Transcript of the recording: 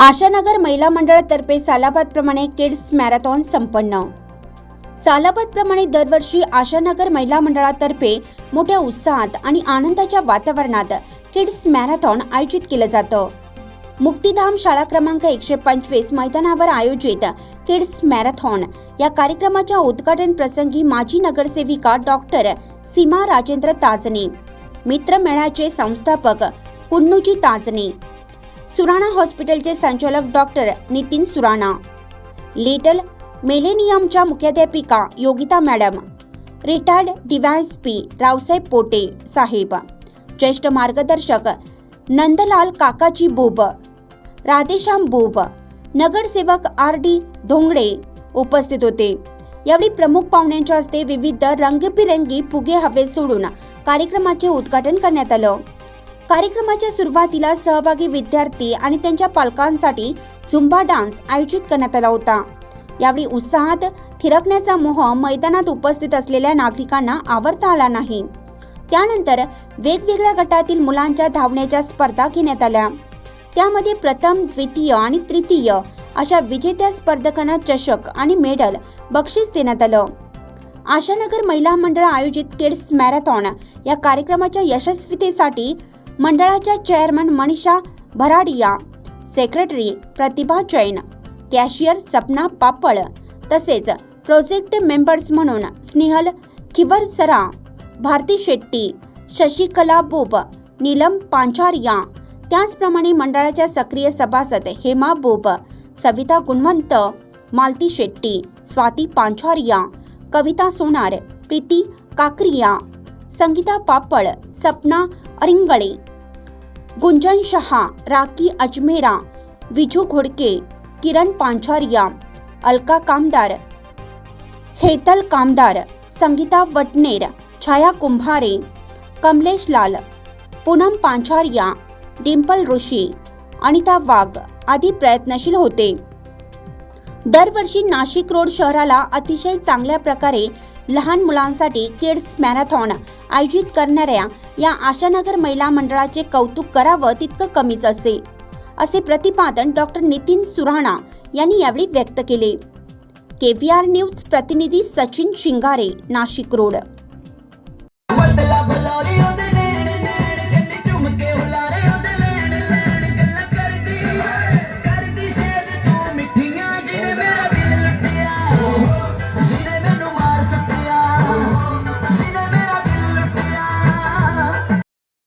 आशानगर महिला मंडळातर्फे सालाबादप्रमाणे kids marathon संपन्न. सालाबादप्रमाणे दरवर्षी आशानगर महिला मंडळातर्फे मोठ्या उत्साहात आणि आनंदाच्या वातावरणात किड्स मॅरेथॉन आयोजित केलं जातं. मुक्तिधाम शाळा क्रमांक एकशे पंचवीस मैदानावर आयोजित किड्स मॅरेथॉन या कार्यक्रमाच्या उद्घाटन प्रसंगी माजी नगरसेविका डॉक्टर सीमा राजेंद्र ताजने मित्रमेळाचे संस्थापक कुन्नूजी ताजने सुराणा हॉस्पिटलचे संचालक डॉक्टर नितीन सुराणा. लिटल मेलेनियमच्या मुख्याध्यापिका Yogita madam. Retired D Y S P Raosaheb Pote saheb. ज्येष्ठ मार्गदर्शक नंदलाल काकाजी बोब. राधेश्याम बोब. नगरसेवक आर डी धोंगडे उपस्थित होते. यावेळी प्रमुख पाहुण्यांच्या हस्ते विविध रंगबिरंगी फुगे हवेत सोडून कार्यक्रमाचे उद्घाटन करण्यात आलं. कार्यक्रमाच्या सुरुवातीला सहभागी विद्यार्थी आणि त्यांच्या पालकांसाठी झुंबा डान्स आयोजित करण्यात आला होता. यावेळी उत्साहात थिरकण्याचा मोह मैदानात उपस्थित असलेल्या नागरिकांना आवरता आला नाही. त्यानंतर वेगवेगळ्या गटातील मुलांच्या धावण्याच्या स्पर्धा घेण्यात आल्या. त्यामध्ये प्रथम द्वितीय आणि तृतीय अशा विजेत्या स्पर्धकांना चषक आणि मेडल बक्षीस देण्यात आलं. आशानगर महिला मंडळ आयोजित किड्स मॅरेथॉन या कार्यक्रमाच्या यशस्वीतेसाठी मंडळाच्या chairman Manisha Bharadia secretary Pratibha Jain cashier Sapna Papal तसेच प्रोजेक्ट मेंबर्स म्हणून स्नेहल खिवरसरा भारती शेट्टी शशिकला बोब नीलम पांचारिया त्याचप्रमाणे मंडळाच्या सक्रिय सभासद हेमा बोब सविता गुणवंत मालती शेट्टी स्वाती पांचारिया कविता सोनार प्रीती काकरिया संगीता पापळ सपना अरिंगळे गुंजन शाह, राकी अजमेरा, विजू घोडके, किरण पांचारिया, अलका कामदार, हेतल कामदार, संगीता वटनेर, छाया कुंभारे, कमलेश लाल, पूनम पांचारिया, डिंपल ऋषि, अनिता वाघ आदि प्रयत्नशील होते। दरवर्षी नाशिक रोड शहराला अतिशय चांगल्या प्रकारे लहान मुलांसाठी किड्स मॅरेथॉन आयोजित करणाऱ्या या आशानगर महिला मंडळाचे कौतुक करावं तितकं कमीच असे असे प्रतिपादन डॉक्टर नितीन सुराणा यांनी यावेळी व्यक्त केले. के व्ही आर न्यूज प्रतिनिधी सचिन शिंगारे नाशिक रोड.